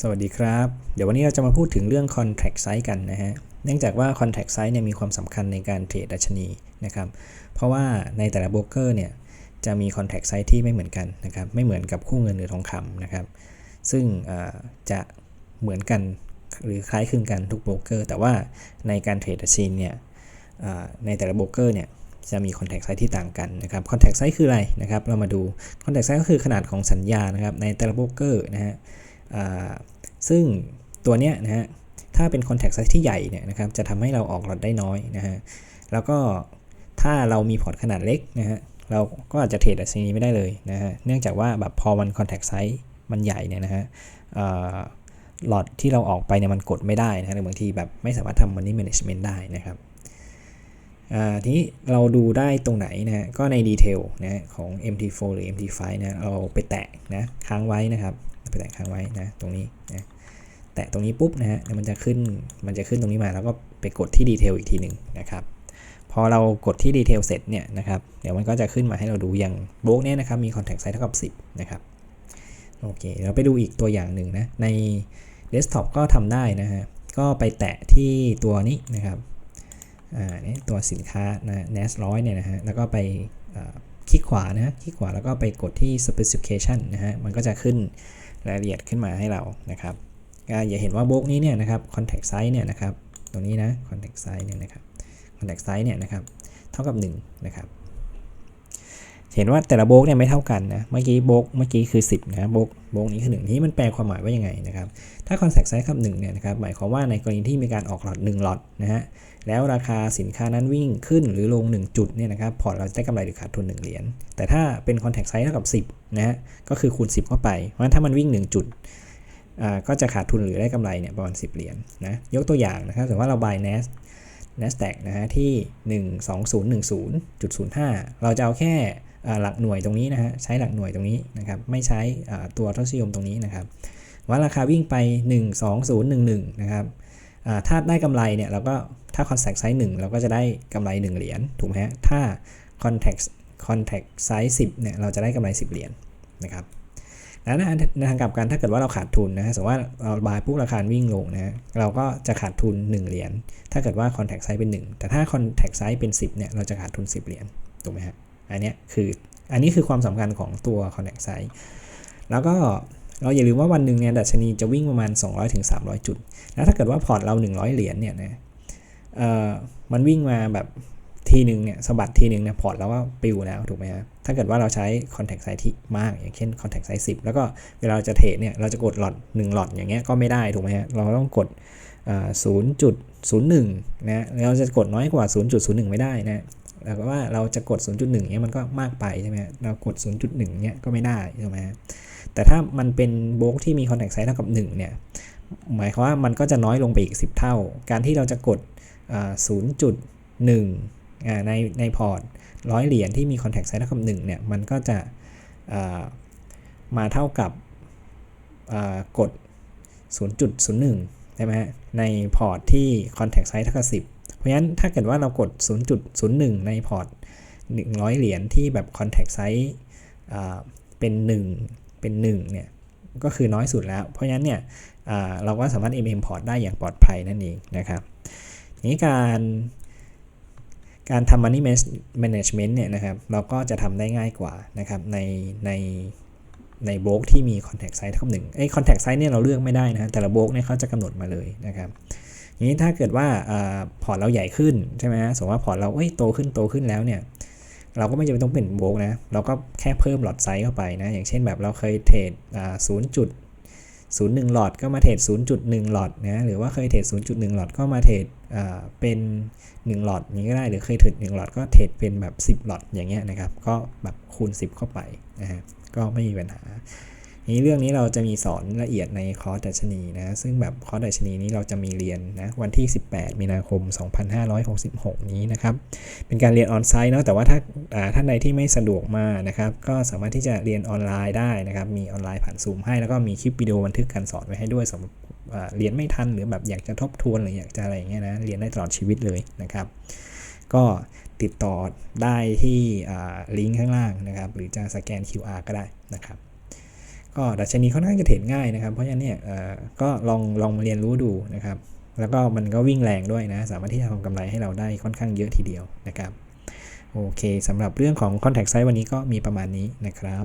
สวัสดีครับ เดี๋ยววันนี้เราจะมาพูดถึงเรื่อง contract size กันนะฮะ เนื่องจากว่า contract size เนี่ยมีความสำคัญในการเทรดดัชนีนะครับ เพราะว่าในแต่ละโบรกเกอร์เนี่ยจะมี contract size ที่ไม่เหมือนกันนะครับ ไม่เหมือนกับคู่เงินหรือทองคำนะครับ ซึ่งจะเหมือนกันหรือคล้ายคลึงกันทุกโบรกเกอร์ แต่ว่าในการเทรดดัชนีเนี่ยในแต่ละโบรกเกอร์เนี่ยจะมี contact size ที่ต่างกันนะครับ contact size คืออะไรนะครับ เรามาดู contact size ก็คือขนาดของสัญญานะครับในแต่ละโบรกเกอร์นะฮะ ซึ่งตัวเนี้ยนะฮะถ้าเป็น contact size ที่ใหญ่เนี่ยนะครับจะทำให้เราออกหลอดได้น้อยนะฮะแล้วก็ถ้าเรามีพอร์ตขนาดเล็กนะฮะเราก็อาจจะเทรดดัชนีไม่ได้เลยนะฮะเนื่องจากว่าแบบพอมัน contact size มันใหญ่เนี่ยนะฮะหลอดที่เราออกไปเนี่ยมันกดไม่ได้นะหรือบางทีแบบไม่สามารถทำ money management ได้นะครับทีนี้เราดูได้ตรงไหนนะฮะก็ในดีเทลนะของ MT4 หรือ MT5 นะเราไปแตะนะค้างไว้นะครับ แตะค้างไว้นะตรงนี้นะแตะตรงนี้ปุ๊บนะฮะมันจะขึ้นมันจะขึ้นตรงนี้มา แล้วก็ไปกดที่ดีเทลอีกทีหนึ่งนะครับพอเรากดที่ดีเทลเสร็จเนี่ยนะครับเดี๋ยวมันก็จะขึ้นมาให้เราดูอย่างโบล็อกนี้นะครับมี contact size เท่ากับ 10 นะครับโอเคเราไปดูอีกตัวอย่างหนึ่งนะในเดสก์ท็อปก็ทำได้นะฮะก็ไปแตะที่ตัวนี้นะครับอ่านี่ตัวสินค้านะ NAS ร้อยเนี่ยนะฮะแล้วก็ไปคลิกขวานะคลิกขวาแล้วก็ไปกดที่ specification นะฮะมันก็จะขึ้น รายละเอียดขึ้นมาให้เรานะครับอย่าเห็นว่าโบกนี้เนี่ยนะครับ contact size เนี่ยนะครับ ตรงนี้นะ contact size เนี่ยนะครับ contact size เนี่ยนะครับ เท่ากับ1นะครับ เห็นว่าแต่ละโบกเนี่ยไม่เท่ากันนะ เมื่อกี้โบกเมื่อกี้คือ 10นะโบกโบกนี้คือ1นี้มันแปลความหมายว่ายังไงนะครับ ถ้า contact size กับ1เนี่ยนะครับหมายความว่าในกรณีที่มีการออกหลอด1หลอดนะฮะแล้วราคาสินค้านั้นวิ่งขึ้นหรือลง 1 จุดเนี่ยนะครับพอร์ตเราได้กำไรหรือขาดทุน 1 เหรียญแต่ถ้าเป็น contact size เท่ากับ 10นะฮะก็คือคูณ 10 เข้าไปเพราะฉะนั้นถ้ามันวิ่ง 1 จุดก็จะขาดทุนหรือได้กำไรเนี่ยประมาณ 10 เหรียญนนะยกตัวอย่างนะครับสมมติว่าเรา buy NAS NASDAQ นะฮะที่ 12010.05 เราจะเอาแค่ หลักหน่วยตรงนี้นะฮะใช้หลักหน่วยตรงนี้นะครับไม่ใช้ตัวทศนิยมตรงนี้นะครับว่าราคาวิ่งไป 12011 นะครับถ้าได้กำไรเนี่ยเราก็ถ้า contact size 1เราก็จะได้กำไร 1 เหรียญถูกไหมฮะถ้า contact contact size 10เนี่ยเราจะได้กำไร 10 เหรียญนะครับแล้วในทางกลับกันถ้าเกิดว่าเราขาดทุนนะสมมติว่าเราบายปุ๊บราคาวิ่งลงนะเราก็จะขาดทุน 1 เหรียญถ้าเกิดว่า contact size เป็น 1 แต่ถ้า contact size เป็น 10เนี่ยเราจะขาดทุน 10 เหรียญถูกไหมฮะ อันนี้คืออันนี้คือความสำคัญของตัว contact size แล้วก็เราอย่าลืมว่าวันหนึ่งเนี่ยดัชนีจะวิ่งประมาณ 200-300ถึงจุด แล้วถ้าเกิดว่าพอร์ตเรา 100 เหรียญเนี่ยนะเอ่อมันวิ่งมาแบบทีหนึ่งเนี่ยสะบัดทีหนึ่งเนี่ยพอร์ตเราก็ปิวแล้วถูกไหมครับถ้าเกิดว่าเราใช้ contact size ที่มาก อย่างเช่น contact size 10แล้วก็เวลาเราจะเทรดเนี่ยเราจะกดหลอด1หลอดอย่างเงี้ยก็ไม่ได้ถูกไหมฮะเราต้องกด0.01นะเราจะกดน้อยกว่า 0.01 ไม่ได้นะ แล้วก็ว่าเราจะกด 0.1เนี้ยมันก็มากไปใช่ไหมเรากด 0.1เนี้ยก็ไม่ได้ถูกไหมแต่ถ้ามันเป็นโบล็อกที่มี contact size เท่ากับ1เนี่ยหมายความว่ามันก็จะน้อยลงไปอีก 10 เท่า การที่เราจะกด 0.1 ในในพอร์ตร้อยเหรียญที่มี contact size เท่ากับ1เนี่ยมันก็จะมาเท่ากับกด 0.01 ใช่ไหมฮะในพอร์ตที่ contact size เท่ากับ 10 ราะฉะนั้นถ้าเกิดว่าเรากด 0.01 ในพอร์ต 100 เหรียญที่แบบ contact size เป็น 1 เป็น1เนี่ยก็คือน้อยสุดแล้ว เพราะฉะนั้นเนี่ยเราก็สามารถ MM พอร์ตได้อย่างปลอดภัยนั่นเองนะครับนี้การการทำ money management เนี่ยนะครับเราก็จะทำได้ง่ายกว่านะครับในในในโบล็อกที่มี contact size เท่ากับหนึ่งไอ้ contact size เนี่ยเราเลือกไม่ได้นะแต่ละโบล็อกเนี่ยเขาจะกำหนดมาเลยนะครับ นี้ถ้าเกิดว่าพอร์ตเราใหญ่ขึ้นใช่ไหมสมมติว่าพอร์ตเราเอ้ยโตขึ้นโตขึ้นแล้วเนี่ย เราก็ไม่จำเป็นต้องเป็นโบกนะ เราก็แค่เพิ่มหลอดไซส์เข้าไปนะ อย่างเช่นแบบเราเคยเทรดศูนย์จุดศูนย์หนึ่งหลอดก็มาเทรด0.1หลอดนะ หรือว่าเคยเทรด0.1หลอดก็มาเทรดเป็น1หลอดนี้ก็ได้ หรือเคยเทรด1หลอดก็เทรดเป็นแบบ10หลอดอย่างเงี้ยนะครับ ก็แบบคูณ10เข้าไปนะฮะ ก็ไม่มีปัญหา นี้เรื่องนี้เราจะมีสอนละเอียดในคอร์สดัชนีนะ ซึ่งแบบคอร์สดัชนีนี้เราจะมีเรียนนะวันที่ 18 มีนาคม 2566 นี้นะครับ เป็นการเรียนออนไซต์เนาะ แต่ว่าถ้าท่านใดที่ไม่สะดวกมานะครับ ก็สามารถที่จะเรียนออนไลน์ได้นะครับ มีออนไลน์ผ่านซูมให้ แล้วก็มีคลิปวิดีโอบันทึกการสอนไว้ให้ด้วยสำหรับเรียนไม่ทันหรือแบบอยากจะทบทวนหรืออยากจะอะไรเงี้ยนะ เรียนได้ตลอดชีวิตเลยนะครับ ก็ติดต่อได้ที่ลิงก์ข้างล่างนะครับ หรือจะสแกน QR ก็ได้นะครับ ก็ดัชนีค่อนข้างจะเทรดง่ายนะครับ เพราะฉะนั้นเนี่ยเอ่อก็ลองลองมาเรียนรู้ดูนะครับ แล้วก็มันก็วิ่งแรงด้วยนะ สามารถที่จะทำกำไรให้เราได้ค่อนข้างเยอะทีเดียวนะครับ โอเคสำหรับเรื่องของ Contact Size วันนี้ก็มีประมาณนี้นะครับ